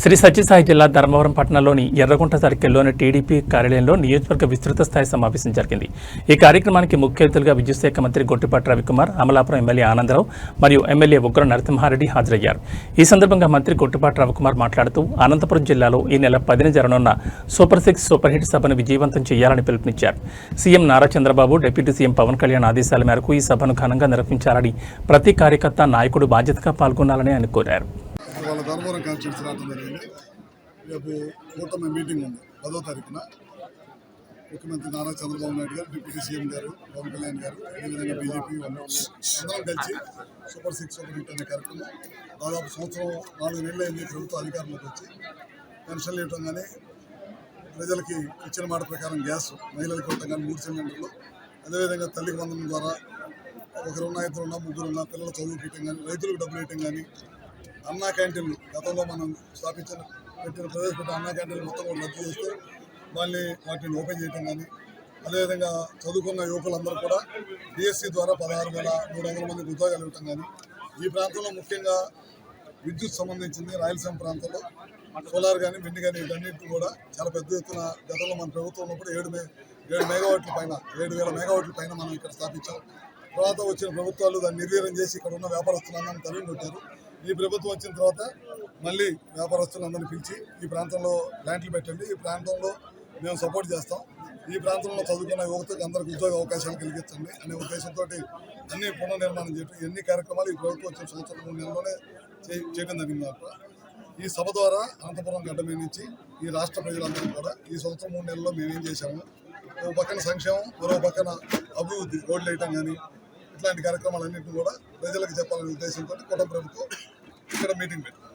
శ్రీ సత్యసాయి జిల్లా ధర్మవరం పట్టణంలోని ఎర్రగుంట సర్కిల్లోని టీడీపీ కార్యాలయంలో నియోజకవర్గ విస్తృత స్థాయి సమావేశం జరిగింది. ఈ కార్యక్రమానికి ముఖ్య అతిథులుగా విద్యుత్ శాఖ మంత్రి గొట్టిపాటి రవికుమార్ అమలాపురం ఎమ్మెల్యే ఆనందరావు మరియు ఎమ్మెల్యే ఉగ్ర నరసింహారెడ్డి హాజరయ్యారు. ఈ సందర్భంగా మంత్రి గొట్టిపాటి రవికుమార్ మాట్లాడుతూ అనంతపురం జిల్లాలో ఈ నెల పదిన జరగనున్న సూపర్ సిక్స్ సూపర్ హిట్ సభను విజయవంతం చేయాలని పిలుపునిచ్చారు. CM Nara Chandrababu deputy CM Pawan Kalyan ఆదేశాల మేరకు ఈ సభను ఘనంగా నిర్వహించాలని ప్రతి కార్యకర్త నాయకుడు బాధ్యతగా పాల్గొనాలని ఆయన కోరారు. ధర్మవరం కాన్స్టిట్యూన్సీ రావడం జరిగింది. రేపు కూటమి మీటింగ్ ఉంది. పదో తారీఖున ముఖ్యమంత్రి నారా చంద్రబాబు నాయుడు గారు డిప్యూటీ సీఎం గారు పవన్ కళ్యాణ్ గారు అదేవిధంగా బీజేపీ అందరం కలిసి సూపర్ సిక్స్ సూపర్ హిట్ అనే కార్యక్రమం దాదాపు సంవత్సరం నాలుగు నెలలు అయింది ప్రభుత్వ అధికారంలోకి వచ్చి. పెన్షన్లు ఇవ్వడం కానీ ప్రజలకి ఇచ్చిన మాట ప్రకారం గ్యాస్ మహిళలకు ఇవ్వడం కానీ మూడు సిలిండర్లు అదేవిధంగా తల్లికి వందనం ద్వారా ఒకరున్నా ఇద్దరున్నా ముగ్గురున్నా పిల్లల చదువుకి కానీ రైతులకు డబ్బులు ఇవ్వటం కానీ అన్నా క్యాంటీన్లు. గతంలో మనం స్థాపించిన పెట్టిన ప్రవేశపెట్టిన అన్నా క్యాంటీన్లు మొత్తం కూడా రద్దు చేస్తూ మళ్ళీ వాటిని ఓపెన్ చేయటం కానీ అదేవిధంగా చదువుకున్న యువకులందరూ కూడా డిఎస్సి ద్వారా పదహారు వేల మూడు వందల మందికి ఉద్యోగాలు ఇవ్వటం కానీ ఈ ప్రాంతంలో ముఖ్యంగా విద్యుత్ సంబంధించింది రాయలసీమ ప్రాంతంలో సోలార్ కానీ విండ్ కానీ వీటన్నిటిని కూడా చాలా పెద్ద ఎత్తున గతంలో మన ప్రభుత్వం ఉన్నప్పుడు ఏడు మే ఏడు మెగావాట్ల పైన ఏడు వేల మెగావాట్ల పైన మనం ఇక్కడ స్థాపించాం. తర్వాత వచ్చిన ప్రభుత్వాలు దాన్ని నిర్వీర్యం చేసి ఇక్కడ ఉన్న వ్యాపారస్తులందరినీ తరిమి ఈ ప్రభుత్వం వచ్చిన తర్వాత మళ్ళీ వ్యాపారస్తులందరినీ పిలిచి ఈ ప్రాంతంలో ప్లాంట్లు పెట్టండి. ఈ ప్రాంతంలో మేము సపోర్ట్ చేస్తాం. ఈ ప్రాంతంలో చదువుకున్న యువతకు అందరికి ఉద్యోగ అవకాశాలు కలిగించండి అనే ఉద్దేశంతో అన్ని పునర్నిర్మాణం చేయటం ఎన్ని కార్యక్రమాలు ఈ ప్రభుత్వం వచ్చిన సంవత్సరం మూడు నెలలోనే చేయడం జరిగిందన్నమాట ఈ సభ ద్వారా అనంతపురం గడ్డ మీద నుంచి ఈ రాష్ట్ర ప్రజలందరూ కూడా ఈ సంవత్సరం మూడు నెలల్లో మేము ఏం చేశాము? ఒక పక్కన సంక్షేమం మరో పక్కన అభివృద్ధి రోడ్లు వేయటం కానీ ఇట్లాంటి కార్యక్రమాలన్నింటినీ కూడా ప్రజలకు చెప్పాలనే ఉద్దేశంతో కుటుంబ ప్రభుత్వం ఇక్కడ మీటింగ్ పెట్టింది.